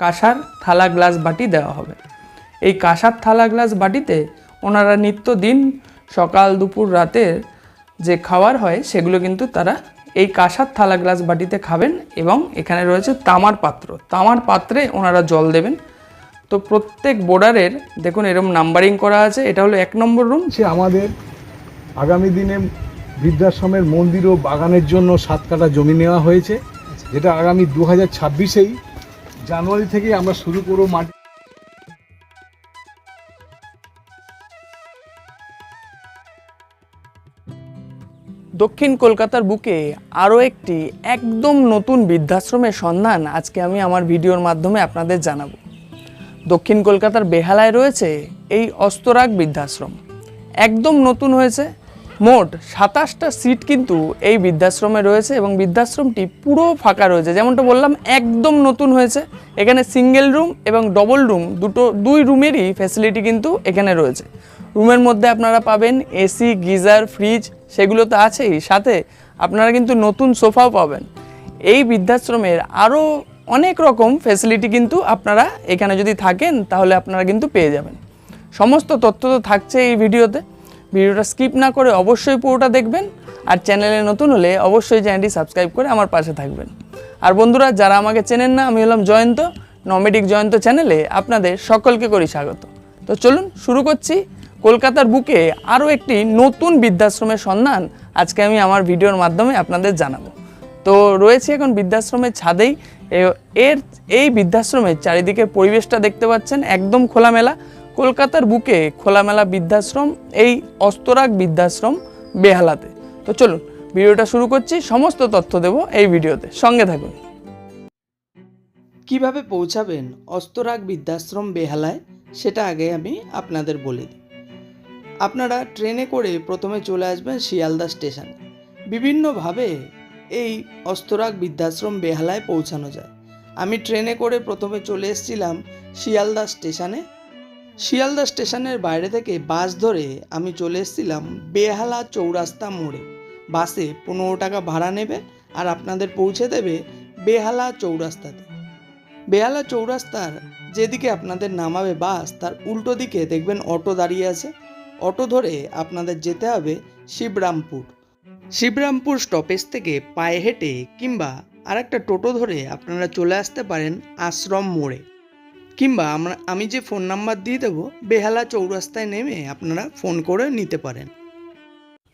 কাঁসার থালা গ্লাস বাটি দেওয়া হবে। এই কাঁসার থালা গ্লাস বাটিতে ওনারা নিত্য দিন সকাল, দুপুর, রাতের যে খাবার হয়, সেগুলো কিন্তু তারা এই কাঁসার থালা গ্লাস বাটিতে খাবেন এবং এখানে রয়েছে তামার পাত্র। তামার পাত্রে ওনারা জল দেবেন। তো প্রত্যেক বোর্ডারের, দেখুন এরকম নাম্বারিং করা আছে, এটা হলো এক নম্বর রুম। হচ্ছে আমাদের আগামী দিনে বৃদ্ধাশ্রমের মন্দির ও বাগানের জন্য সাত কাটা জমি নেওয়া হয়েছে, যেটা আগামী দু হাজার ছাব্বিশেই জানুয়ারি থেকে আমরা শুরু করব মাটি। দক্ষিণ কলকাতার বুকে আরও একটি একদম নতুন বৃদ্ধাশ্রমের সন্ধান আজকে আমি আমার ভিডিওর মাধ্যমে আপনাদের জানাব। দক্ষিণ কলকাতার বেহালায় রয়েছে এই অস্তরাগ বৃদ্ধাশ্রম। একদম নতুন হয়েছে মোট সাতাশটা সিট কিন্তু এই বৃদ্ধাশ্রমে রয়েছে এবং বৃদ্ধাশ্রমটি পুরো ফাঁকা রয়েছে। যেমনটা বললাম, একদম নতুন হয়েছে। এখানে সিঙ্গেল রুম এবং ডবল রুম দুটো, দুই রুমেরই ফ্যাসিলিটি কিন্তু এখানে রয়েছে। রুমের মধ্যে আপনারা পাবেন এসি গিজার ফ্রিজ সেগুলো তো আছেই। সাথে আপনারা কিন্তু নতুন সোফাও পাবেন। এই বৃদ্ধাশ্রমের আরও অনেক রকম ফ্যাসিলিটি কিন্তু আপনারা এখানে যদি থাকেন, তাহলে আপনারা কিন্তু পেয়ে যাবেন। সমস্ত তথ্য তো থাকছে এই ভিডিওতে। ভিডিওটা স্কিপ না করে অবশ্যই পুরোটা দেখবেন আর চ্যানেলে নতুন হলে অবশ্যই চ্যানেলটি সাবস্ক্রাইব করে আমার পাশে থাকবেন। আর বন্ধুরা, যারা আমাকে চেনেন না, আমি হলাম জয়ন্ত নমেডিক জয়ন্ত চ্যানেলে আপনাদের সকলকে করি স্বাগত। তো চলুন শুরু করছি কলকাতার বুকে আরও একটি নতুন বৃদ্ধাশ্রমের সন্ধান। আজকে আমি আমার ভিডিওর মাধ্যমে আপনাদের জানাব। তো রয়েছে এখন বৃদ্ধাশ্রমের ছাদেই। এর, এই বৃদ্ধাশ্রমের চারিদিকে পরিবেশটা দেখতে পাচ্ছেন, একদম খোলামেলা। কলকাতার বুকে খোলামেলা বৃদ্ধাশ্রম, এই অস্তরাগ বৃদ্ধাশ্রম বেহালাতে। তো চলুন, ভিডিওটা শুরু করছি, সমস্ত তথ্য দেব এই ভিডিওতে। সঙ্গে থাকুন। কীভাবে পৌঁছাবেন অস্তরাগ বৃদ্ধাশ্রম বেহালায়, সেটা আগে আমি আপনাদের বলে দিই। আপনারা ট্রেনে করে প্রথমে চলে আসবেন শিয়ালদা স্টেশনে। বিভিন্নভাবে এই অস্তরাগ বৃদ্ধাশ্রম বেহালায় পৌঁছানো যায়। আমি ট্রেনে করে প্রথমে চলে এসেছিলাম শিয়ালদা স্টেশনে। শিয়ালদা স্টেশনের বাইরে থেকে বাস ধরে আমি চলে এসেছিলাম বেহালা চৌরাস্তা মোড়ে। বাসে পনেরো টাকা ভাড়া নেবে আর আপনাদের পৌঁছে দেবে বেহালা চৌরাস্তাতে। বেহালা চৌরাস্তার যেদিকে আপনাদের নামাবে বাস, তার উল্টো দিকে দেখবেন অটো দাঁড়িয়ে আছে। অটো ধরে আপনাদের যেতে হবে শিবরামপুর। শিবরামপুর স্টপেজ থেকে পায়ে হেঁটে কিংবা আরেকটা টোটো ধরে আপনারা চলে আসতে পারেন আশ্রম মোড়ে। কিংবা আমরা, আমি যে ফোন নাম্বার দিয়ে দেবো, বেহালা চৌরাস্তায় নেমে আপনারা ফোন করে নিতে পারেন।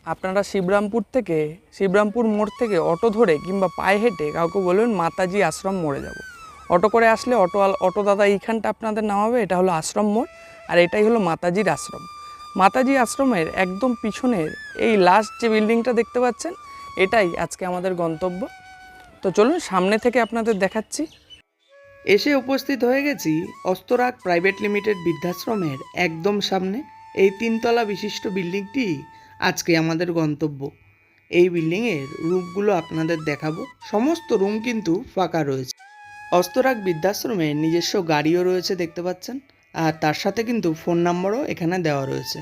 আপনারা শিবরামপুর থেকে, শিবরামপুর মোড় থেকে অটো ধরে কিংবা পায়ে হেঁটে কাউকে বলবেন, মাতাজি, আশ্রম মোড়ে যাব। অটো করে আসলে অটো অটো দাদা এইখানটা আপনাদের নামাবে, এটা হলো আশ্রম মোড়, আর এটাই হলো মাতাজির আশ্রম। মাতাজি আশ্রমের একদম পিছনের এই লাস্ট যে বিল্ডিংটা দেখতে পাচ্ছেন, এটাই আজকে আমাদের গন্তব্য। তো চলুন, সামনে থেকে আপনাদের দেখাচ্ছি। এসে উপস্থিত হয়ে গেছি অস্তরাগ প্রাইভেট লিমিটেড বৃদ্ধাশ্রমের একদম সামনে। এই তিনতলা বিশিষ্ট বিল্ডিংটি আজকে আমাদের গন্তব্য। এই বিল্ডিংয়ের রুমগুলো আপনাদের দেখাবো। সমস্ত রুম কিন্তু ফাঁকা রয়েছে। অস্তরাগ বৃদ্ধাশ্রমে নিজস্ব গাড়িও রয়েছে দেখতে পাচ্ছেন, আর তার সাথে কিন্তু ফোন নাম্বারও এখানে দেওয়া রয়েছে।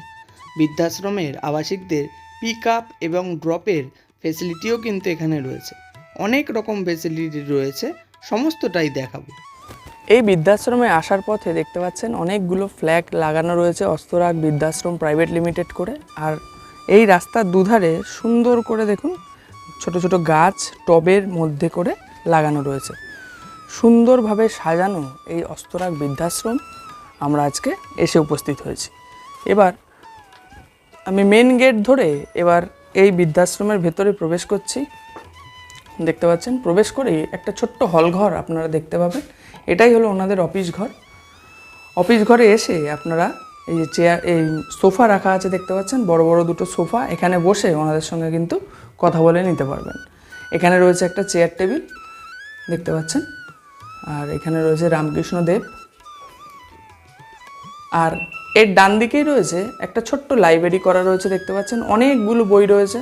বৃদ্ধাশ্রমের আবাসিকদের পিক আপ এবং ড্রপের ফেসিলিটিও কিন্তু এখানে রয়েছে। অনেক রকম ফেসিলিটি রয়েছে, সমস্তটাই দেখাবো। এই বৃদ্ধাশ্রমে আসার পথে দেখতে পাচ্ছেন অনেকগুলো ফ্ল্যাগ লাগানো রয়েছে, অস্তরাগ বৃদ্ধাশ্রম প্রাইভেট লিমিটেড করে। আর এই রাস্তার দুধারে সুন্দর করে দেখুন, ছোট ছোট গাছ টবের মধ্যে করে লাগানো রয়েছে। সুন্দরভাবে সাজানো এই অস্তরাগ বৃদ্ধাশ্রম আমরা আজকে এসে উপস্থিত হয়েছি। এবার আমি মেন গেট ধরে এবার এই বৃদ্ধাশ্রমের ভেতরে প্রবেশ করছি। দেখতে পাচ্ছেন, প্রবেশ করেই একটা ছোট্ট হল ঘর আপনারা দেখতে পাবেন। এটাই হলো ওনাদের অফিস ঘর। অফিস ঘরে এসে আপনারা এই যে চেয়ার, এই সোফা রাখা আছে দেখতে পাচ্ছেন, বড় বড় দুটো সোফা, এখানে বসে ওনাদের সঙ্গে কিন্তু কথা বলে নিতে পারবেন। এখানে রয়েছে একটা চেয়ার টেবিল দেখতে পাচ্ছেন, আর এখানে রয়েছে রামকৃষ্ণ দেব। আর এর ডান দিকেই রয়েছে একটা ছোট্ট লাইব্রেরি করা রয়েছে দেখতে পাচ্ছেন, অনেকগুলো বই রয়েছে।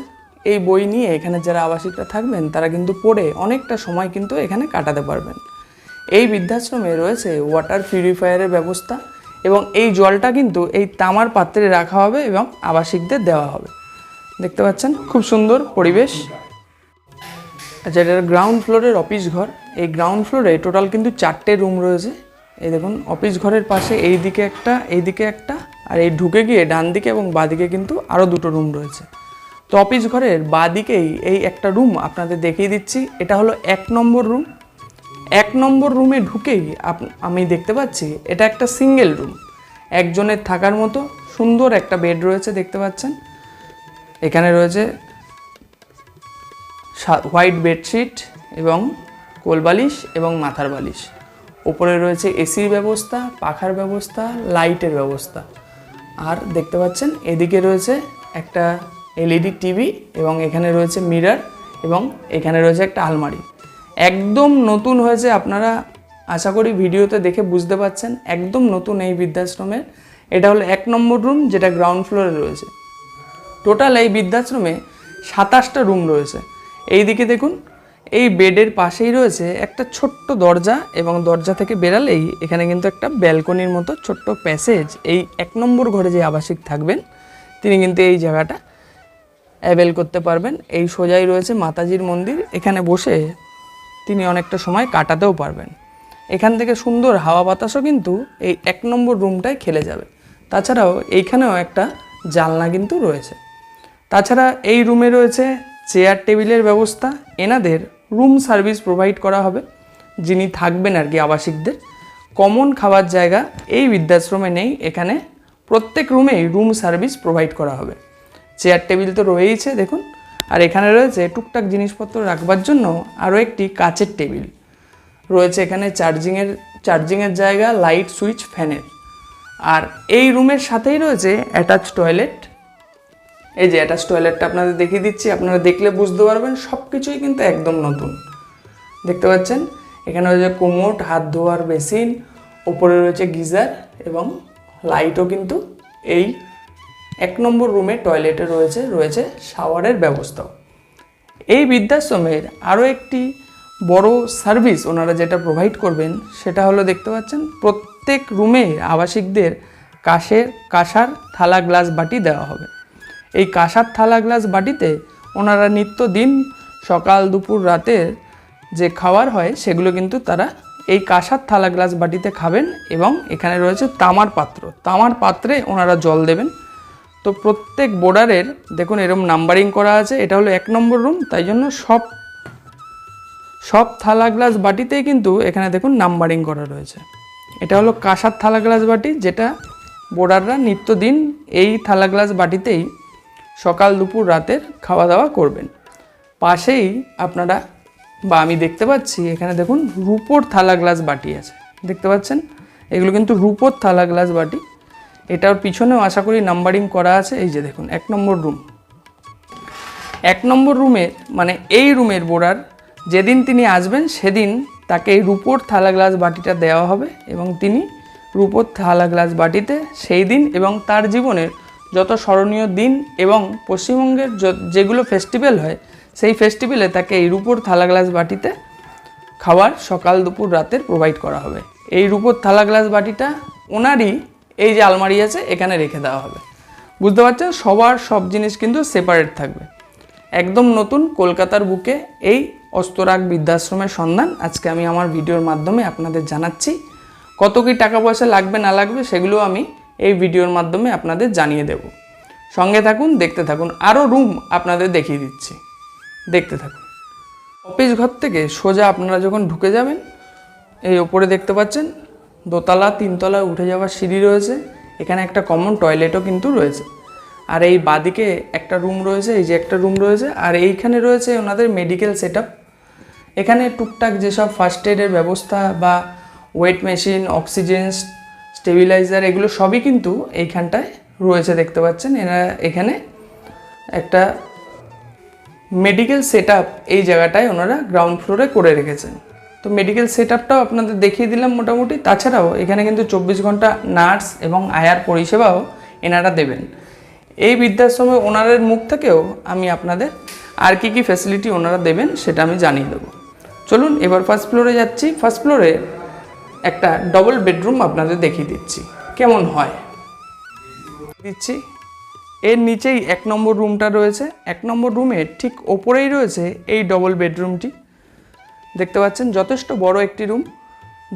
এই বই নিয়ে এখানে যারা আবাসিকরা থাকবেন, তারা কিন্তু পড়ে অনেকটা সময় কিন্তু এখানে কাটাতে পারবেন। এই বৃদ্ধাশ্রমে রয়েছে ওয়াটার পিউরিফায়ারের ব্যবস্থা এবং এই জলটা কিন্তু এই তামার পাত্রে রাখা হবে এবং আবাসিকদের দেওয়া হবে। দেখতে পাচ্ছেন? খুব সুন্দর পরিবেশ। আচ্ছা এটার গ্রাউন্ড ফ্লোরের অফিস ঘর, এই গ্রাউন্ড ফ্লোরে টোটাল কিন্তু চারটে রুম রয়েছে। এই দেখুন অফিস ঘরের পাশে এই দিকে একটা এই দিকে একটা, আর এই ঢুকে গিয়ে ডান দিকে এবং বাদিকে কিন্তু আরও দুটো রুম রয়েছে। তো অফিস ঘরের বাদিকেই এই একটা রুম আপনাদের দেখিয়ে দিচ্ছি। এটা হলো এক নম্বর রুম এক নম্বর রুমে ঢুকেই আমি দেখতে পাচ্ছি, এটা একটা সিঙ্গেল রুম। একজনের থাকার মতো সুন্দর একটা বেড রয়েছে, দেখতে পাচ্ছেন। এখানে রয়েছে হোয়াইট বেডশিট এবং কোলবালিশ এবং মাথার বালিশ। ওপরে রয়েছে এসির ব্যবস্থা, পাখার ব্যবস্থা, লাইটের ব্যবস্থা। আর দেখতে পাচ্ছেন, এদিকে রয়েছে একটা এলইডি টিভি এবং এখানে রয়েছে মিরর এবং এখানে রয়েছে একটা আলমারি। একদম নতুন হয়েছে, আপনারা আশা করি ভিডিওতে দেখে বুঝতে পাচ্ছেন একদম নতুন এই বৃদ্ধাশ্রমের এটা হলো এক নম্বর রুম যেটা গ্রাউন্ড ফ্লোরে রয়েছে। টোটাল এই বৃদ্ধাশ্রমে সাতাশটা রুম রয়েছে। এই দিকে দেখুন, এই বেডের পাশেই রয়েছে একটা ছোট্ট দরজা এবং দরজা থেকে বেরালেই এখানে কিন্তু একটা ব্যালকনির মতো ছোট্ট প্যাসেজ। এই এক নম্বর ঘরে যে আবাসিক থাকবেন, তিনি কিন্তু এই জায়গাটা অ্যাভেল করতে পারবেন। এই সোজাই রয়েছে মাতাজির মন্দির। এখানে বসে তিনি অনেকটা সময় কাটাতেও পারবেন। এখান থেকে সুন্দর হাওয়া বাতাসও কিন্তু এই এক নম্বর রুমটায় খেলে যাবে। তাছাড়াও এইখানেও একটা জানলা কিন্তু রয়েছে। তাছাড়া এই রুমে রয়েছে চেয়ার টেবিলের ব্যবস্থা। এনাদের রুম সার্ভিস প্রোভাইড করা হবে। যিনি থাকবেন আর কি আবাসিকদের। কমন খাবার জায়গা এই বৃদ্ধাশ্রমে নেই। এখানে প্রত্যেক রুমেই রুম সার্ভিস প্রোভাইড করা হবে। চেয়ার টেবিল তো রয়েইছে, দেখুন। আর এখানে রয়েছে টুকটাক জিনিসপত্র রাখবার জন্য আরও একটি কাচের টেবিল। রয়েছে এখানে চার্জিংয়ের চার্জিংয়ের জায়গা, লাইট সুইচ, ফ্যানের। আর এই রুমের সাথেই রয়েছে অ্যাটাচ টয়লেট। এই যে অ্যাটাচ টয়লেটটা আপনাদের দেখিয়ে দিচ্ছি, আপনারা দেখলে বুঝতে পারবেন সব কিছুই কিন্তু একদম নতুন। দেখতে পাচ্ছেন? এখানে রয়েছে কোমোট, হাত ধোয়ার বেসিন, ওপরে রয়েছে গিজার এবং লাইটও কিন্তু এই এক নম্বর রুমে টয়লেটে রয়েছে রয়েছে শাওয়ারের ব্যবস্থাও এই বৃদ্ধাশ্রমের আরও একটি বড় সার্ভিস ওনারা যেটা প্রোভাইড করবেন, সেটা হলো দেখতে পাচ্ছেন, প্রত্যেক রুমে আবাসিকদের কাশের, কাঁসার থালা গ্লাস বাটি দেওয়া হবে। এই কাঁসার থালা গ্লাস বাটিতে ওনারা নিত্যদিন সকাল, দুপুর, রাতের যে খাবার হয়, সেগুলো কিন্তু তারা এই কাঁসার থালা গ্লাস বাটিতে খাবেন এবং এখানে রয়েছে তামার পাত্র। তামার পাত্রে ওনারা জল দেবেন। তো প্রত্যেক বোর্ডারের দেখুন এরকম নাম্বারিং করা আছে, এটা হলো এক নম্বর রুম তাই জন্য সব সব থালা গ্লাস বাটিতেই কিন্তু এখানে দেখুন নাম্বারিং করা রয়েছে। এটা হলো কাঁসার থালা গ্লাস বাটি, যেটা বোর্ডাররা নিত্যদিন এই থালা গ্লাস বাটিতেই সকাল, দুপুর, রাতের খাওয়া দাওয়া করবেন। পাশেই আপনারা, বা আমি দেখতে পাচ্ছি এখানে দেখুন রুপোর থালা গ্লাস বাটি আছে। দেখতে পাচ্ছেন? এগুলো কিন্তু রুপোর থালা গ্লাস বাটি। এটার পিছনেও আশা করি নাম্বারিং করা আছে, এই যে দেখুন, এক নম্বর রুম এক নম্বর রুমে মানে এই রুমের বোড়ার যেদিন তিনি আসবেন, সেদিন তাকে এই রুপোর থালা গ্লাস বাটিটা দেওয়া হবে এবং তিনি রুপোর থালা গ্লাস বাটিতে সেই দিন এবং তার জীবনের যত স্মরণীয় দিন এবং পশ্চিমবঙ্গের যেগুলো ফেস্টিভ্যাল হয়, সেই ফেস্টিভ্যালে তাকে এই রুপোর থালা গ্লাস বাটিতে খাবার সকাল দুপুর রাতের প্রোভাইড করা হবে। এই রূপোর থালা গ্লাস বাটিটা ওনারই এই যে আলমারি আছে, এখানে রেখে দেওয়া হবে। বুঝতে পারছেন সবার সব জিনিস কিন্তু সেপারেট থাকবে। একদম নতুন কলকাতার বুকে এই অস্তরাগ বৃদ্ধাশ্রমের সন্ধান আজকে আমি আমার ভিডিওর মাধ্যমে আপনাদের জানাচ্ছি। কত কি টাকা পয়সা লাগবে, না লাগবে সেগুলো আমি এই ভিডিওর মাধ্যমে আপনাদের জানিয়ে দেব। সঙ্গে থাকুন, দেখতে থাকুন আরও রুম আপনাদের দেখিয়ে দিচ্ছি। দেখতে থাকুন। অফিস ঘর থেকে সোজা আপনারা যখন ঢুকে যাবেন, এই ওপরে দেখতে পাচ্ছেন দোতলা, তিনতলা উঠে যাওয়ার সিঁড়ি রয়েছে। এখানে একটা কমন টয়লেটও কিন্তু রয়েছে। আর এই বাদিকে একটা রুম রয়েছে, এই যে একটা রুম রয়েছে, আর এইখানে রয়েছে ওনাদের মেডিকেল সেট এখানে টুকটাক যেসব ফার্স্ট এডের ব্যবস্থা বা ওয়েট মেশিন অক্সিজেন স্টেবিলাইজার এগুলো সবই কিন্তু এইখানটায় রয়েছে দেখতে পাচ্ছেন। এরা এখানে একটা মেডিকেল সেট এই জায়গাটায় ওনারা গ্রাউন্ড ফ্লোরে করে রেখেছেন। তো মেডিকেল সেট আপটাও আপনাদের দেখিয়ে দিলাম মোটামুটি। তাছাড়াও এখানে কিন্তু চব্বিশ ঘণ্টা নার্স এবং আয়ার পরিষেবাও এনারা দেবেন। এই বৃদ্ধাশ্রমে ওনারের মুখ থেকেও আমি আপনাদের আর কি কি ফ্যাসিলিটি ওনারা দেবেন সেটা আমি জানিয়ে দেবো। চলুন এবার ফার্স্ট ফ্লোরে যাচ্ছি। ফার্স্ট ফ্লোরে একটা ডবল বেডরুম আপনাদের দেখিয়ে দিচ্ছি। কেমন হয়? দিচ্ছি। এর নিচেই এক নম্বর রুমটা রয়েছে। এক নম্বর রুমের ঠিক ওপরেই রয়েছে এই ডবল বেডরুমটি দেখতে পাচ্ছেন, যথেষ্ট বড় একটি রুম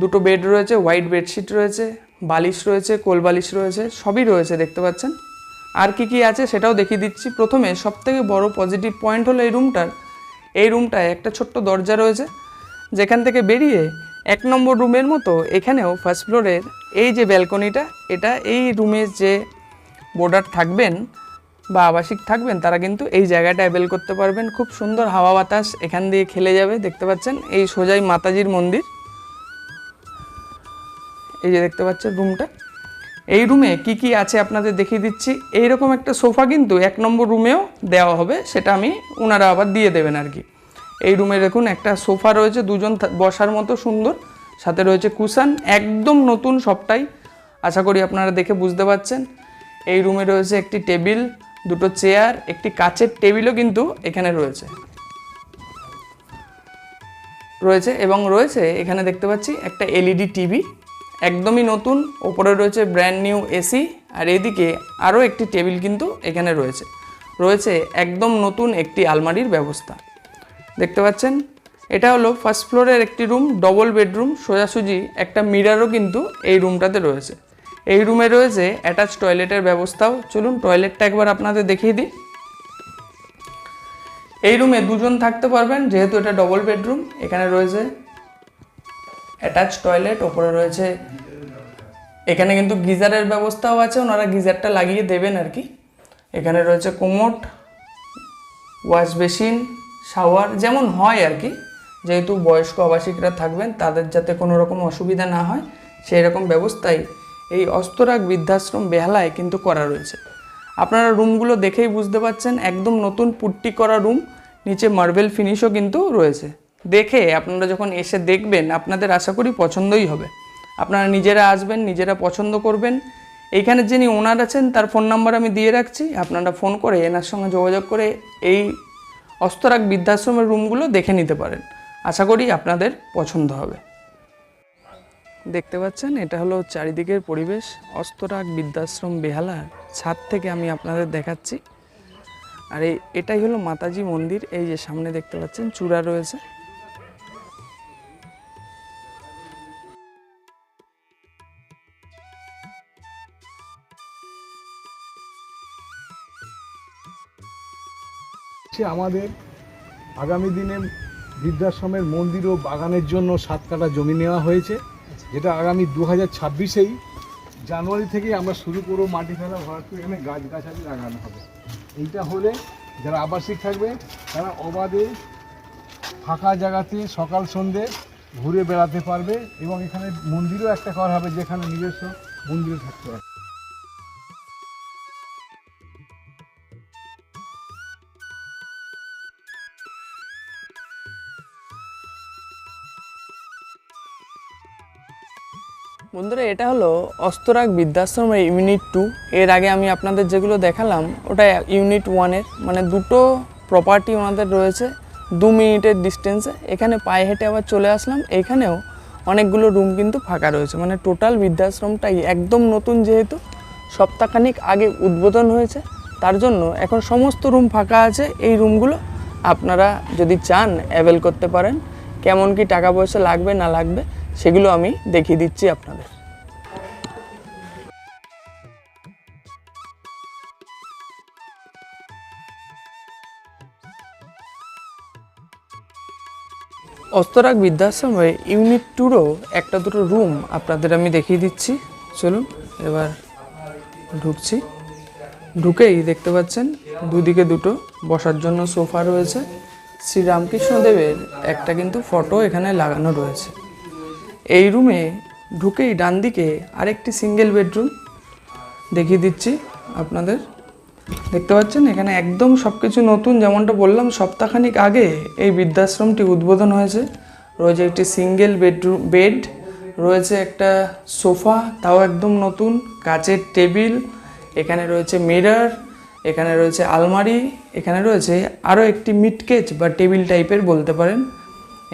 দুটো বেড রয়েছে হোয়াইট বেডশিট রয়েছে, বালিশ রয়েছে, কোল বালিশ রয়েছে, সবই রয়েছে দেখতে পাচ্ছেন। আর কি কি আছে সেটাও দেখিয়ে দিচ্ছি। প্রথমে সবথেকে বড় পজিটিভ পয়েন্ট হলো এই রুমটার এই রুমটায় একটা ছোট্ট দরজা রয়েছে, যেখান থেকে বেরিয়ে এক নম্বর রুমের মতো এখানেও ফার্স্ট ফ্লোরের এই যে ব্যালকনিটা এটা এই রুমের যে বোর্ডার থাকবেন বা আবাসিক থাকবেন, তারা কিন্তু এই জায়গাটা অ্যাভেল করতে পারবেন। খুব সুন্দর হাওয়া বাতাস এখান দিয়ে খেলে যাবে, দেখতে পাচ্ছেন? এই সোজাই মাতাজির মন্দির। এই যে দেখতে পাচ্ছেন রুমটা। এই রুমে কি কি আছে আপনাদের দেখিয়ে দিচ্ছি। এইরকম একটা সোফা কিন্তু এক নম্বর রুমেও দেওয়া হবে, সেটা আমি ওনারা আবার দিয়ে দেবেন আর কি। এই রুমে দেখুন, একটা সোফা রয়েছে, দুজন বসার মতো সুন্দর। সাথে রয়েছে কুশান, একদম নতুন সবটাই। আশা করি আপনারা দেখে বুঝতে পারছেন। এই রুমে রয়েছে একটি টেবিল দুটো চেয়ার, একটি কাচের টেবিলও কিন্তু এখানে রয়েছে। রয়েছে এবং রয়েছে, এখানে দেখতে পাচ্ছি একটা এলইডি টিভি, একদমই নতুন, ওপরে রয়েছে ব্র্যান্ড নিউ এসি আর এদিকে আরও একটি টেবিল কিন্তু এখানে রয়েছে। রয়েছে একদম নতুন একটি আলমারির ব্যবস্থা। দেখতে পাচ্ছেন, এটা হলো ফার্স্ট ফ্লোরের একটি রুম ডবল বেডরুম সোজাসুজি একটা মিরারও কিন্তু এই রুমটাতে রয়েছে। এই রুমে রয়েছে অ্যাটাচ টয়লেটের ব্যবস্থাও। চলুন টয়লেটটা একবার আপনাদের দেখিয়ে দিই। এই রুমে দুজন থাকতে পারবেন, যেহেতু এটা ডবল বেডরুম এখানে রয়েছে অ্যাটাচ টয়লেট ওপরে রয়েছে এখানে কিন্তু গিজারের ব্যবস্থাও আছে, ওনারা গিজারটা লাগিয়ে দেবেন আর কি। এখানে রয়েছে কোমোট ওয়াশ বেসিন শাওয়ার যেমন হয় আর কি। যেহেতু বয়স্ক আবাসিকরা থাকবেন, তাদের যাতে কোনো রকম অসুবিধা না হয়, সেই রকম ব্যবস্থাই এই অস্তরাগ বৃদ্ধাশ্রম বেহালায় কিন্তু করা রয়েছে। আপনারা রুমগুলো দেখেই বুঝতে পাচ্ছেন একদম নতুন পুট্টি করা রুম, নিচে মার্বেল ফিনিশও কিন্তু রয়েছে। দেখে আপনারা যখন এসে দেখবেন, আপনাদের আশা করি পছন্দই হবে। আপনারা নিজেরা আসবেন, নিজেরা পছন্দ করবেন। এইখানে যিনি ওনার আছেন, তার ফোন নাম্বার আমি দিয়ে রাখছি। আপনারা ফোন করে এনার সঙ্গে যোগাযোগ করে এই অস্তরাগ বৃদ্ধাশ্রমের রুমগুলো দেখে নিতে পারেন। আশা করি আপনাদের পছন্দ হবে। দেখতে পাচ্ছেন, এটা হলো চারিদিকের পরিবেশ। অস্তরাগ বৃদ্ধাশ্রম বেহালার ছাদ থেকে আমি আপনাদের দেখাচ্ছি। আর এই, এটাই হলো মাতাজি মন্দির, এই যে সামনে দেখতে পাচ্ছেন, চূড়া রয়েছে। আমাদের আগামী দিনে বৃদ্ধাশ্রমের মন্দির ও বাগানের জন্য সাত কাটা জমি নেওয়া হয়েছে। যেটা আগামী দু হাজার ছাব্বিশেই জানুয়ারি থেকেই আমরা শুরু করব মাটি ফেলা ভরাট করে এখানে গাছগাছালি লাগানো হবে। এইটা হলে যারা আবাসিক থাকবে, তারা অবাধে ফাঁকা জায়গাতে সকাল সন্ধে ঘুরে বেড়াতে পারবে এবং এখানে মন্দিরও একটা করা হবে যেখানে নিজস্ব মন্দিরও থাকতে পারবে। বন্ধুরা, এটা হলো অস্তরাগ বৃদ্ধাশ্রমের ইউনিট টু এর আগে আমি আপনাদের যেগুলো দেখালাম, ওটা ইউনিট ওয়ানের মানে দুটো প্রপার্টি ওনাদের রয়েছে দু মিনিটের ডিস্টেন্সে এখানে পায়ে হেঁটে আবার চলে আসলাম, এখানেও অনেকগুলো রুম কিন্তু ফাঁকা রয়েছে। মানে টোটাল বৃদ্ধাশ্রমটাই একদম নতুন যেহেতু, সপ্তাহখানিক আগে উদ্বোধন হয়েছে, তার জন্য এখন সমস্ত রুম ফাঁকা আছে। এই রুমগুলো আপনারা যদি চান অ্যাভেল করতে পারেন। কেমন কি টাকা পয়সা লাগবে, না লাগবে সেগুলো আমি দেখিয়ে দিচ্ছি আপনাদের। অস্তরাগ বৃদ্ধাশ্রমে ইউনিট টুরও একটা দুটো রুম আপনাদের আমি দেখিয়ে দিচ্ছি। চলুন, এবার ঢুকছি। ঢুকেই দেখতে পাচ্ছেন দুদিকে দুটো বসার জন্য সোফা রয়েছে। শ্রী রামকৃষ্ণদেবের একটা কিন্তু ফটো এখানে লাগানো রয়েছে। এই রুমে ঢুকেই ডান দিকে আরেকটি সিঙ্গেল বেডরুম দেখিয়ে দিচ্ছি আপনাদের। দেখতে পাচ্ছেন? এখানে একদম সব কিছু নতুন, যেমনটা বললাম, সপ্তাহখানিক আগে এই বৃদ্ধাশ্রমটি উদ্বোধন হয়েছে। রয়েছে একটি সিঙ্গেল বেডরুম বেড রয়েছে একটা সোফা, তাও একদম নতুন, কাচের টেবিল, এখানে রয়েছে মিরার এখানে রয়েছে আলমারি, এখানে রয়েছে আরও একটি মিটকেচ বা টেবিল টাইপের বলতে পারেন।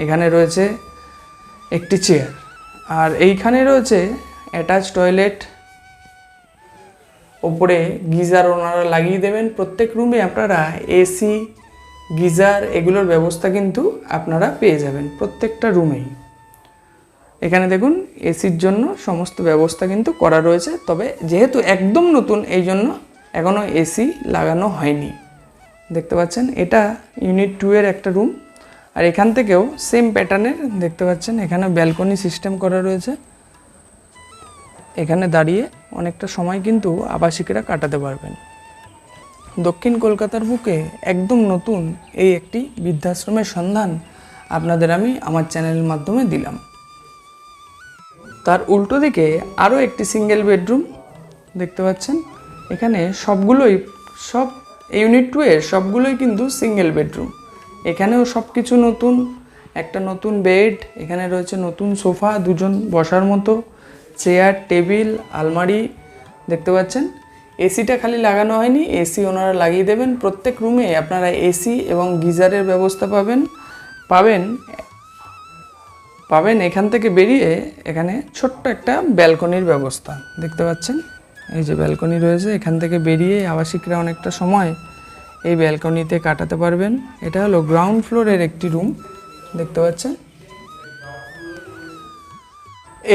এখানে রয়েছে একটি চেয়ার আর এইখানে রয়েছে অ্যাটাচ টয়লেট ওপরে গিজার ওনারা লাগিয়ে দেবেন। প্রত্যেক রুমে আপনারা এসি গিজার এগুলোর ব্যবস্থা কিন্তু আপনারা পেয়ে যাবেন প্রত্যেকটা রুমেই এখানে দেখুন এসির জন্য সমস্ত ব্যবস্থা কিন্তু করা রয়েছে। তবে যেহেতু একদম নতুন, এই জন্য এখনও এসি লাগানো হয়নি। দেখতে পাচ্ছেন, এটা ইউনিট টু এর একটা রুম আর এখান থেকেও সেম প্যাটার্নের দেখতে পাচ্ছেন, এখানে ব্যালকনি সিস্টেম করা রয়েছে। এখানে দাঁড়িয়ে অনেকটা সময় কিন্তু আবাসিকরা কাটাতে পারবেন। দক্ষিণ কলকাতার বুকে একদম নতুন এই একটি বৃদ্ধাশ্রমের সন্ধান আপনাদের আমি আমার চ্যানেলের মাধ্যমে দিলাম। তার উল্টো দিকে আরও একটি সিঙ্গেল বেডরুম দেখতে পাচ্ছেন। এখানে সবগুলোই, সব ইউনিট টু এর সবগুলোই কিন্তু সিঙ্গেল বেডরুম এখানেও সব কিছু নতুন, একটা নতুন বেড এখানে রয়েছে নতুন সোফা দুজন বসার মতো চেয়ার টেবিল আলমারি, দেখতে পাচ্ছেন? এসিটা খালি লাগানো হয়নি এসি ওনারা লাগিয়ে দেবেন, প্রত্যেক রুমে আপনারা এসি এবং গিজারের ব্যবস্থা পাবেন পাবেন পাবেন এখান থেকে বেরিয়ে এখানে ছোট্ট একটা ব্যালকনির ব্যবস্থা, দেখতে পাচ্ছেন? এই যে ব্যালকনি রয়েছে, এখান থেকে বেরিয়ে আবাসিকরা অনেকটা সময় এই ব্যালকনিতে কাটাতে পারবেন। এটা হলো গ্রাউন্ড ফ্লোরের একটি রুম দেখতে পাচ্ছেন?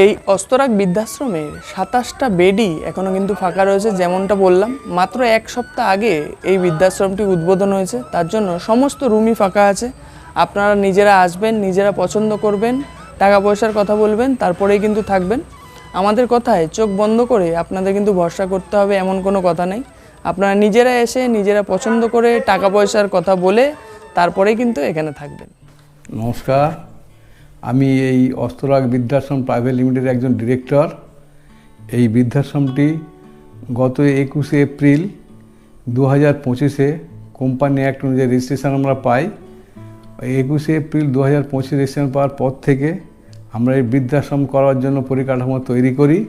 এই অস্তরাগ বৃদ্ধাশ্রমের সাতাশটা বেডই এখনও কিন্তু ফাঁকা রয়েছে, যেমনটা বললাম। মাত্র এক সপ্তাহ আগে এই বৃদ্ধাশ্রমটি উদ্বোধন হয়েছে, তার জন্য সমস্ত রুমই ফাঁকা আছে। আপনারা নিজেরা আসবেন, নিজেরা পছন্দ করবেন টাকা পয়সার কথা বলবেন, তারপরেই কিন্তু থাকবেন। আমাদের কথায় চোখ বন্ধ করে আপনাদের কিন্তু ভরসা করতে হবে, এমন কোনো কথা নেই। আপনারা নিজেরা এসে নিজেরা পছন্দ করে টাকা পয়সার কথা বলে তারপরেই কিন্তু এখানে থাকবেন। নমস্কার। আমি এই অস্তরাগ বৃদ্ধাশ্রম প্রাইভেট লিমিটেডের একজন ডিরেক্টর। এই বৃদ্ধাশ্রমটি গত একুশে এপ্রিল দু হাজার পঁচিশে কোম্পানি অ্যাক্ট অনুযায়ী রেজিস্ট্রেশন আমরা পাই। একুশে এপ্রিল দু হাজার পঁচিশ রেজিস্ট্রেশন পাওয়ার পর থেকে আমরা এই বৃদ্ধাশ্রম করার জন্য পরিকাঠামো তৈরি করি।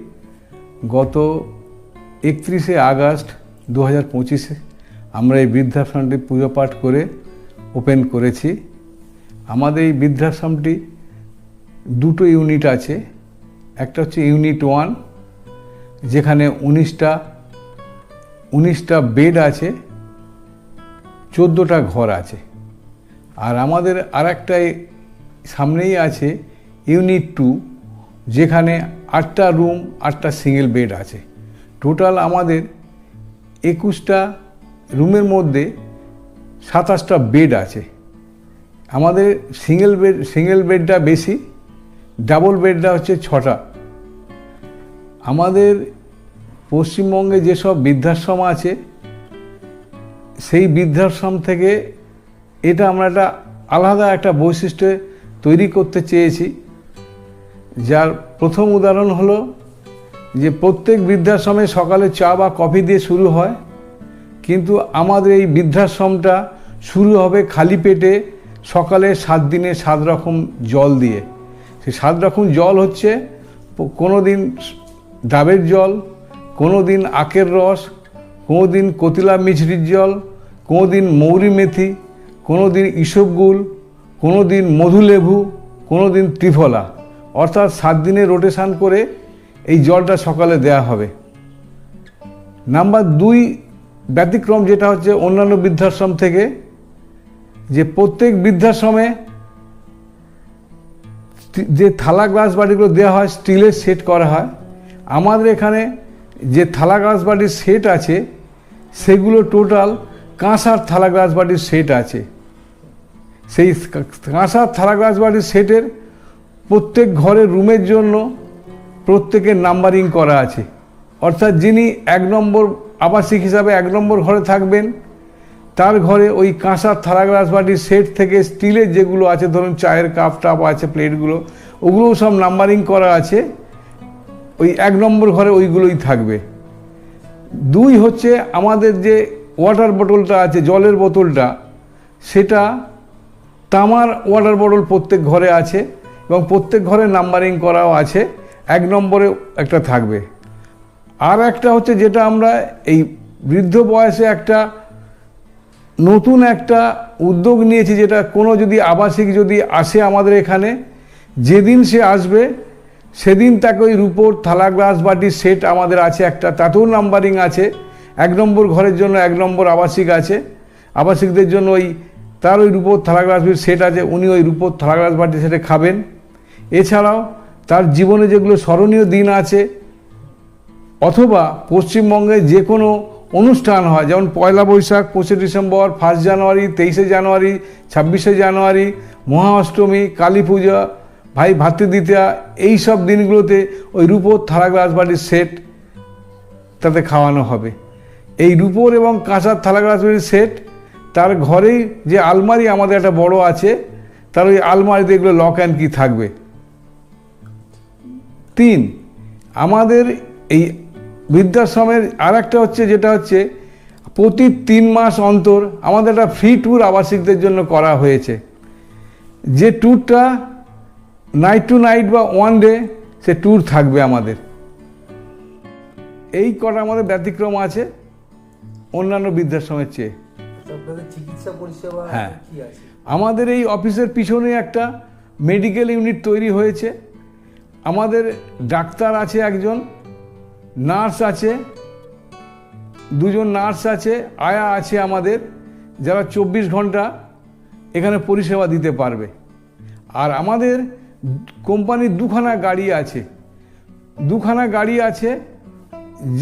গত একত্রিশে আগস্ট দু হাজার পঁচিশে আমরা এই বৃদ্ধাশ্রমটি পুজো পাঠ করে ওপেন করেছি। আমাদের এই বৃদ্ধাশ্রমটি দুটো ইউনিট আছে। একটা হচ্ছে ইউনিট ওয়ান, যেখানে উনিশটা উনিশটা বেড আছে, চোদ্দোটা ঘর আছে। আর আমাদের আর একটা সামনেই আছে ইউনিট টু, যেখানে আটটা রুম, আটটা সিঙ্গেল বেড আছে। টোটাল আমাদের একুশটা রুমের মধ্যে সাতাশটা বেড আছে। আমাদের সিঙ্গেল বেড সিঙ্গেল বেডটা বেশি ডাবল বেডটা হচ্ছে ছটা। আমাদের পশ্চিমবঙ্গে যেসব বৃদ্ধাশ্রম আছে, সেই বৃদ্ধাশ্রম থেকে এটা আমরা একটা আলাদা একটা বৈশিষ্ট্য তৈরি করতে চেয়েছি। যার প্রথম উদাহরণ হলো যে প্রত্যেক বৃদ্ধাশ্রমে সকালে চা বা কফি দিয়ে শুরু হয়, কিন্তু আমাদের এই বৃদ্ধাশ্রমটা শুরু হবে খালি পেটে সকালে সাত দিনে সাত রকম জল দিয়ে। সেই সাত রকম জল হচ্ছে কোনো দিন ডাবের জল কোনো দিন আখের রস কোনো দিন কতিলা মিছরির জল কোনো দিন মৌরি মেথি কোনো দিন ইসবগুল কোনো দিন মধুলেবু কোনো দিন ত্রিফলা। অর্থাৎ সাত দিনে রোটেশন করে এই জলটা সকালে দেয়া হবে। নাম্বার দুই, ব্যতিক্রম যেটা হচ্ছে অন্যান্য বৃদ্ধাশ্রম থেকে, যে প্রত্যেক বৃদ্ধাশ্রমে যে থালা গ্লাস বাটিগুলো দেওয়া হয়, স্টিলের সেট করা হয়। আমাদের এখানে যে থালা গ্লাস বাটির সেট আছে, সেগুলো টোটাল কাঁসার থালা গ্লাস বাটির সেট আছে। সেই কাঁসার থালা গ্লাস বাটির সেটের প্রত্যেক ঘরের রুমের জন্য প্রত্যেকের নাম্বারিং করা আছে। অর্থাৎ যিনি এক নম্বর আবাসিক হিসাবে এক নম্বর ঘরে থাকবেন, তার ঘরে ওই কাঁসার থালা গ্লাস বাটির সেট থেকে স্টিলের যেগুলো আছে, ধরুন চায়ের কাপ টাপ আছে, প্লেটগুলো, ওগুলোও সব নাম্বারিং করা আছে। ওই এক নম্বর ঘরে ওইগুলোই থাকবে। দুই হচ্ছে আমাদের যে ওয়াটার বোতলটা আছে, জলের বোতলটা, সেটা তামার ওয়াটার বোতল প্রত্যেক ঘরে আছে এবং প্রত্যেক ঘরে নাম্বারিং করাও আছে। এক নম্বরে একটা থাকবে। আর একটা হচ্ছে যেটা আমরা এই বৃদ্ধ বয়সে একটা নতুন একটা উদ্যোগ নিয়েছি যেটা কোনো যদি আবাসিক যদি আসে আমাদের এখানে, যেদিন সে আসবে, সেদিন তাকে ওই রুপোর থালা, গ্লাস বাটির সেট আমাদের আছে, একটা তাতেও নাম্বারিং আছে, এক নম্বর ঘরের জন্য এক নম্বর আবাসিক আছে, আবাসিকদের জন্য ওই তার ওই রুপোর থালা, গ্লাস সেট আছে, উনি ওই রূপোর থালা, গ্লাস, বাটি, সেটে খাবেন। এছাড়াও তার জীবনে যেগুলো স্মরণীয় দিন আছে, অথবা পশ্চিমবঙ্গে যে কোনো অনুষ্ঠান হয়, যেমন পয়লা বৈশাখ, পঁচিশে ডিসেম্বর, ফার্স্ট জানুয়ারি, তেইশে জানুয়ারি, ছাব্বিশে জানুয়ারি মহা অষ্টমী কালী পূজা, ভাই ভাতৃদ্বিতীয়া, এই সব দিনগুলোতে ওই রূপোর থালা গ্লাস বাটির সেট তাতে খাওয়ানো হবে। এই রূপোর এবং কাঁচার থালা গ্লাস বাটির সেট, তার ঘরেই যে আলমারি আমাদের একটা বড় আছে, তার ওই আলমারিতে এগুলো লক অ্যান্ড কি থাকবে। তিন আমাদের এই বৃদ্ধাশ্রমের আর একটা হচ্ছে যেটা হচ্ছে প্রতি তিন মাস অন্তর আমাদের একটা ফ্রি ট্যুর আবাসিকদের জন্য করা হয়েছে। যে ট্যুরটা নাইট টু নাইট বা ওয়ান ডে সে ট্যুর থাকবে আমাদের। এই কটা আমাদের ব্যতিক্রম আছে অন্যান্য বৃদ্ধাশ্রমের চেয়ে। আচ্ছা, চিকিৎসা পরিষেবা হ্যাঁ। আমাদের এই অফিসের পিছনে একটা মেডিকেল ইউনিট তৈরি হয়েছে। আমাদের ডাক্তার আছে একজন, নার্স আছে, দুজন নার্স আছে, আয়া আছে আমাদের, যারা চব্বিশ ঘণ্টা এখানে পরিষেবা দিতে পারবে। আর আমাদের কোম্পানির দুখানা গাড়ি আছে। দুখানা গাড়ি আছে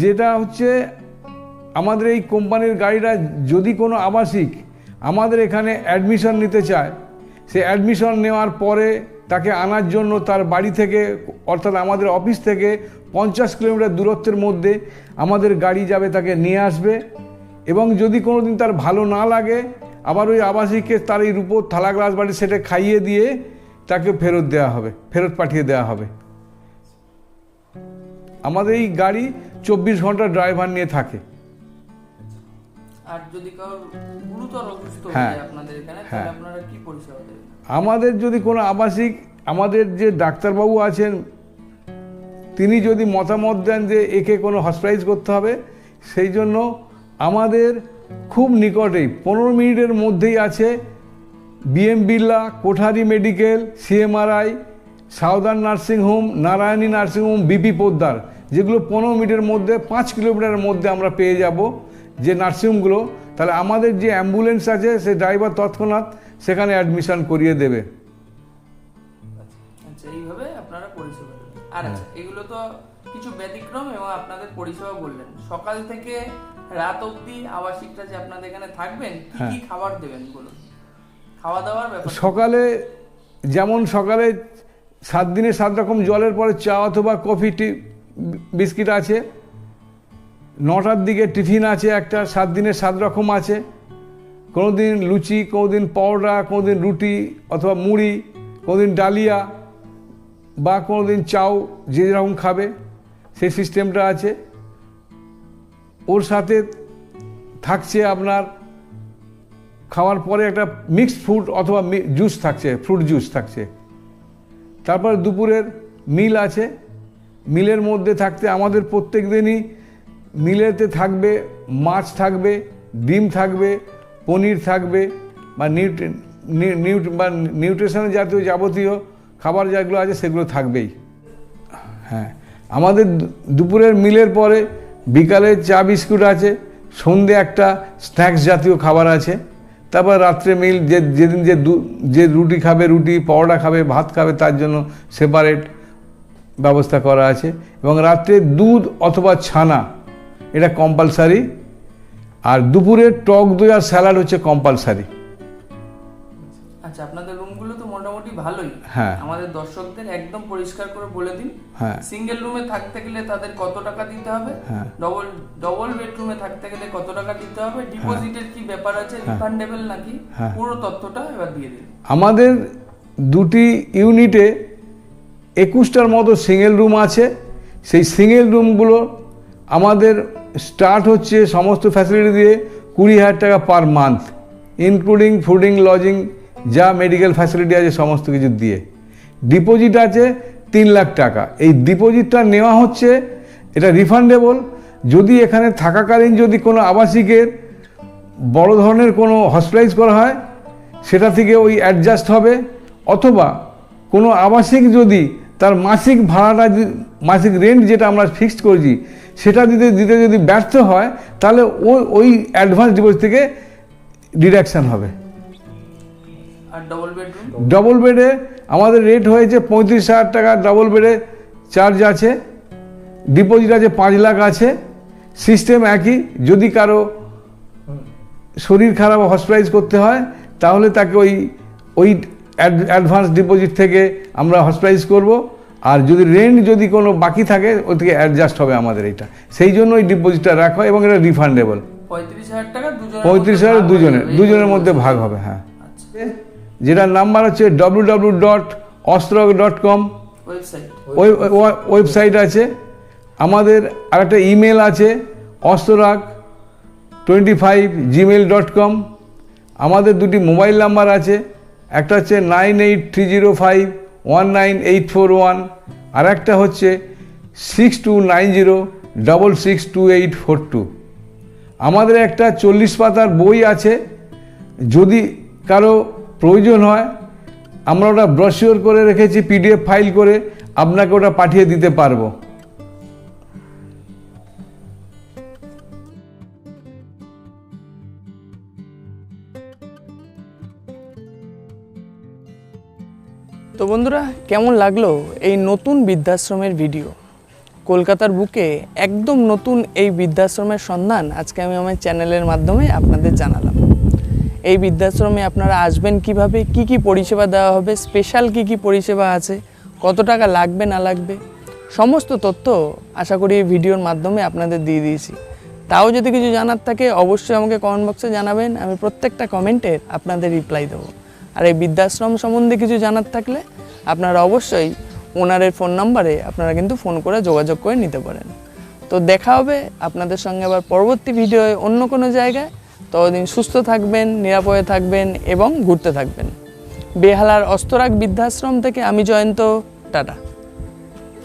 যেটা হচ্ছে আমাদের এই কোম্পানির গাড়িটা যদি কোনো আবাসিক আমাদের এখানে অ্যাডমিশন নিতে চায়, সে অ্যাডমিশন নেওয়ার পরে তাকে আনার জন্য তার বাড়ি থেকে, অর্থাৎ আমাদের অফিস থেকে পঞ্চাশ কিলোমিটার দূরত্বের মধ্যে আমাদের গাড়ি যাবে, তাকে নিয়ে আসবে। এবং যদি কোনো দিন তার ভালো না লাগে, আবার ওই আবাসিককে তার এই রূপোর থালা গ্লাস বাড়ি সেটা খাইয়ে দিয়ে তাকে ফেরত দেওয়া হবে, ফেরত পাঠিয়ে দেওয়া হবে। আমাদের এই গাড়ি চব্বিশ ঘণ্টা ড্রাইভার নিয়ে থাকে। আর যদি গুরুতর অসুস্থ হয়ে হ্যাঁ। আপনাদের এখানে হ্যাঁ। তাহলে আপনারা কি পরিষেবা দেবেন আমাদের যদি কোনো আবাসিক আমাদের যে ডাক্তারবাবু আছেন তিনি যদি মতামত দেন যে একে কোনো হসপিটালাইজ করতে হবে সেই জন্য আমাদের খুব নিকটেই পনেরো মিনিটের মধ্যেই আছে B M Birla Kothari medical CMRI southern nursing home Narayani nursing home B P Poddar যেগুলো পনেরো মিনিটের মধ্যে পাঁচ কিলোমিটারের মধ্যে আমরা পেয়ে যাব যে নার্সিংহোমগুলো তাহলে আমাদের যে অ্যাম্বুলেন্স আছে সেই ড্রাইভার তৎক্ষণাৎ সেখানে অ্যাডমিশন করিয়ে দেবে। আচ্ছা এইভাবে আপনারা পরিষেবা আর হ্যাঁ। আচ্ছা এগুলো তো কিছু ব্যতিক্রম এবং আপনাদের পরিষেবা বললেন। সকাল থেকে রাত অবধি আবাসিকরা যে আপনাদের এখানে থাকবেন কি হ্যাঁ। কি খাবার দেবেন বলুন? খাওয়া দাওয়ার ব্যাপার। সকালে যেমন সকালে সাত দিনে সাত রকম জলের পরে চা অথবা কফি টি বিস্কিট আছে। নটার দিকে টিফিন আছে একটা, সাত দিনে সাত রকম আছে। কোনো দিন লুচি কোনো দিন পরোটা কোনো দিন রুটি অথবা মুড়ি কোনো দিন ডালিয়া বা কোনো দিন চাউ, যে যেরকম খাবে, সেই সিস্টেমটা আছে। ওর সাথে থাকছে আপনার খাওয়ার পরে একটা মিক্সড ফ্রুট অথবা জুস থাকছে ফ্রুট জুস থাকছে। তারপর দুপুরের মিল আছে। মিলের মধ্যে থাকতে আমাদের প্রত্যেক দিনই মিলেতে থাকবে, মাছ থাকবে, ডিম থাকবে, পনির থাকবে বা নিউট, বা নিউট্রিশন জাতীয় যাবতীয় খাবার যেগুলো আছে সেগুলো থাকবেই। হ্যাঁ আমাদের দুপুরের মিলের পরে বিকালে চা বিস্কুট আছে, সন্ধে একটা স্ন্যাক্স জাতীয় খাবার আছে, তারপর রাত্রে মিল যে, যেদিন যে যে রুটি খাবে, রুটি, পরোটা খাবে, ভাত খাবে, তার জন্য সেপারেট ব্যবস্থা করা আছে এবং রাত্রে দুধ অথবা ছানা এটা কম্পালসারি আর দুপুরে টক দই আর স্যালাড হচ্ছে কম্পালসারি আচ্ছা আপনাদের রুমগুলো তো মোটামুটি ভালোই। হ্যাঁ। আমাদের দর্শকদের একদম পরিষ্কার করে বলে দিন। হ্যাঁ। সিঙ্গেল রুমে থাকতে গেলে তাদের কত টাকা দিতে হবে? হ্যাঁ। ডবল ডবল বেডরুমে থাকতে গেলে কত টাকা দিতে হবে? ডিপোজিটের কি ব্যাপার আছে? রিফান্ডেবল নাকি? হ্যাঁ। পুরো তথ্যটা এবার দিয়ে দিন। আমাদের দুটি ইউনিটে একুশটার মতো সিঙ্গেল রুম আছে। সেই সিঙ্গেল রুমগুলো আমাদের স্টার্ট হচ্ছে সমস্ত ফ্যাসিলিটি দিয়ে কুড়ি হাজার টাকা per month including fooding lodging যা মেডিকেল ফ্যাসিলিটি আছে, সমস্ত কিছু দিয়ে। ডিপোজিট আছে তিন লাখ টাকা। এই ডিপোজিটটা নেওয়া হচ্ছে, এটা রিফান্ডেবল যদি এখানে থাকাকালীন যদি কোনো আবাসিকের বড় ধরনের কোনো হসপিটালাইজ করা হয়, সেটা থেকে ওই অ্যাডজাস্ট হবে। অথবা কোনো আবাসিক যদি তার মাসিক ভাড়াটা মাসিক রেন্ট যেটা আমরা ফিক্সড করেছি সেটা দিতে দিতে যদি ব্যর্থ হয় তাহলে ওই ওই অ্যাডভান্স ডিপোজিট থেকে ডিডাকশান হবে। ডবল বেডে আমাদের রেট হয়েছে পঁয়ত্রিশ হাজার টাকা ডবল বেডে চার্জ আছে ডিপোজিট আছে পাঁচ লাখ আছে সিস্টেম একই যদি কারও শরীর খারাপ হসপিটালাইজ করতে হয় তাহলে তাকে ওই ওই অ্যাডভান্স ডিপোজিট থেকে আমরা হসপিটালাইজ করব। আর যদি রেন্ট যদি কোনো বাকি থাকে ওই থেকে অ্যাডজাস্ট হবে আমাদের এটা সেই জন্য ওই ডিপোজিটটা রাখা হয় এবং এটা রিফান্ডেবল পঁয়ত্রিশ হাজার টাকা দুজনের দুজনের দুজনের মধ্যে ভাগ হবে হ্যাঁ। যেটার নাম্বার হচ্ছে ডব্লু ডব্লু ডট অস্ত্র ডট কম ওয়েবসাইট আছে। আমাদের আরেকটা ইমেল আছে Astarag twenty five gmail dot com আমাদের দুটি মোবাইল নাম্বার আছে। একটা হচ্ছে nine eight three zero five, one nine eight four one, আর একটা হচ্ছে six two nine zero double six two eight four two. আমাদের একটা চল্লিশ পাতার বই আছে, যদি কারও প্রয়োজন হয়, আমরা ওটা ব্রশিওর করে রেখেছি পিডিএফ ফাইল করে, আপনাকে ওটা পাঠিয়ে দিতে পারব। তো বন্ধুরা, কেমন লাগল এই নতুন বৃদ্ধাশ্রমের ভিডিও? কলকাতার বুকে একদম নতুন এই বৃদ্ধাশ্রমের সন্ধান আজকে আমি আমার চ্যানেলের মাধ্যমে আপনাদের জানালাম। এই বৃদ্ধাশ্রমে আপনারা আসবেন কীভাবে, কি কি পরিষেবা দেওয়া হবে, স্পেশাল কি কি পরিষেবা আছে, কত টাকা লাগবে, না লাগবে, সমস্ত তথ্য আশা করি এই ভিডিওর মাধ্যমে আপনাদের দিয়ে দিয়েছি। তাও যদি কিছু জানার থাকে, অবশ্যই আমাকে কমেন্ট বক্সে জানাবেন, আমি প্রত্যেকটা কমেন্টের আপনাদের রিপ্লাই দেবো। আর এই বৃদ্ধাশ্রম সম্বন্ধে কিছু জানার থাকলে আপনারা অবশ্যই ওনারের ফোন নাম্বারে আপনারা কিন্তু ফোন করে যোগাযোগ করে নিতে পারেন। তো দেখা হবে আপনাদের সঙ্গে আবার পরবর্তী ভিডিওয়ে অন্য কোনো জায়গায়। ততদিন সুস্থ থাকবেন, নিরাপদে থাকবেন এবং ঘুরতে থাকবেন। বেহালার অস্তরাগ বৃদ্ধাশ্রম থেকে আমি জয়ন্ত, টাটা।